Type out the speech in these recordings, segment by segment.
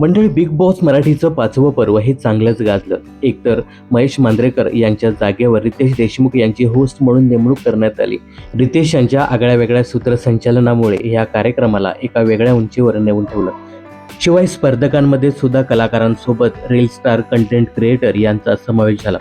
मंडळी big boss मराठीचं पाचवं पर्व हे चांगलंच गाजलं. एकतर महेश मांजरेकर यांच्या जागेवर रितेश देशमुख यांची होस्ट म्हणून नेमणूक करण्यात आली. रितेश यांच्या आगळ्या वेगळ्या सूत्रसंचालनामुळे या कार्यक्रमाला एका वेगळ्या उंचीवर नेऊन ठेवलं. शिवाय स्पर्धकांमध्ये सुद्धा कलाकारांसोबत रील स्टार कंटेंट क्रिएटर यांचा समावेश झाला.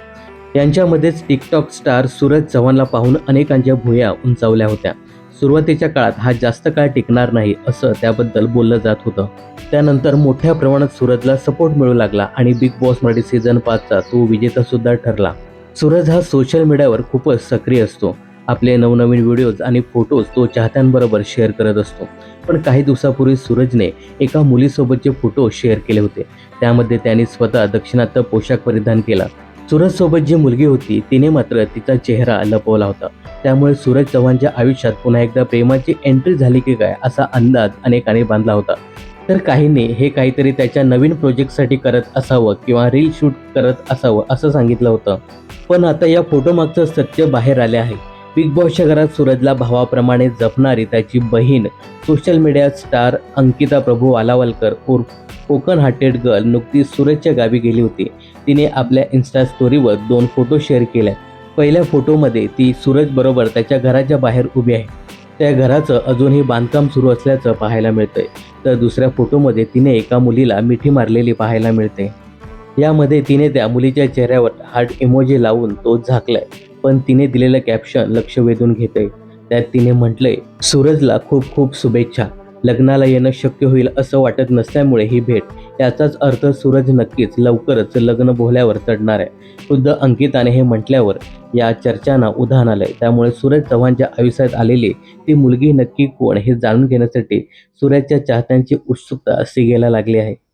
यांच्यामध्येच टिकटॉक स्टार सूरज चव्हाणला पाहून अनेकांच्या भुया उंचावल्या होत्या. सुरुवातीच्या काळात हा जास्त काळ टिकणार नाही असं त्याबद्दल बोललं जात होतं. त्यानंतर मोठ्या प्रमाणात सूरजला सपोर्ट मिळू लागला आणि बिग बॉस मराठी सीझन पाचचा तो विजेता सुद्धा ठरला. सूरज हा सोशल मीडियावर खूपच सक्रिय असतो. आपले नवनवीन व्हिडिओज आणि फोटोज तो चाहत्यांबरोबर शेअर करत असतो. पण काही दिवसापूर्वी सूरजने एका मुलीसोबतचे फोटो शेअर केले होते. त्यामध्ये त्याने स्वतः दक्षिणात्य पोशाख परिधान केला. सूरजसोबत जी मुलगी होती तिने मात्र तिचा चेहरा लपवला होता. त्यामुळे सूरज चव्हाणच्या आयुष्यात पुन्हा एकदा प्रेमाची एंट्री झाली की काय असा अंदाज अनेकांनी बांधला होता. तर काहींनी हे काहीतरी त्याच्या नवीन प्रोजेक्टसाठी करत असावं किंवा रील शूट करत असावं असं सांगितलं होतं. पण आता या फोटोमागचं सत्य बाहेर आले आहे. बिग बॉसच्या घरात सूरजला भावाप्रमाणे जपणारी त्याची बहीण social media star Ankita Prabhu Walawalkar उर्फ कोकण हार्टेड गर्ल नुकतीच सूरजच्या गावी गेली होती. तिने आपल्या इन्स्टा स्टोरीवर दोन फोटो शेअर केले पहिल्या फोटोमध्ये ती सूरज बरोबर त्याच्या घराच्या बाहेर उभी आहे. त्या घराचं अजूनही बांधकाम सुरू असल्याचं पाहायला मिळतंय. तर दुसऱ्या फोटोमध्ये तिने एका मुलीला मिठी मारलेली पाहायला मिळते. यामध्ये तिने त्या मुलीच्या चेहऱ्यावर हार्ट इमोजी लावून तो झाकलाय. पण तिने दिलेलं कॅप्शन लक्ष वेधून घेते त्यात तिने म्हटलंय सूरजला खूप खूप शुभेच्छा. लग्नाला येणं शक्य होईल असं वाटत नसल्यामुळे ही भेट. याचाच अर्थ सूरज नक्कीच लवकरच लग्न बोहल्यावर चढणार आहे. खुद्द अंकिताने हे म्हटल्यावर या चर्चांना उधाण आलंय. त्यामुळे सूरज चव्हाणच्या आयुष्यात आलेली ती मुलगी नक्की कोण हे जाणून घेण्यासाठी सूरजच्या चाहत्यांची उत्सुकता सिगेला लागली आहे.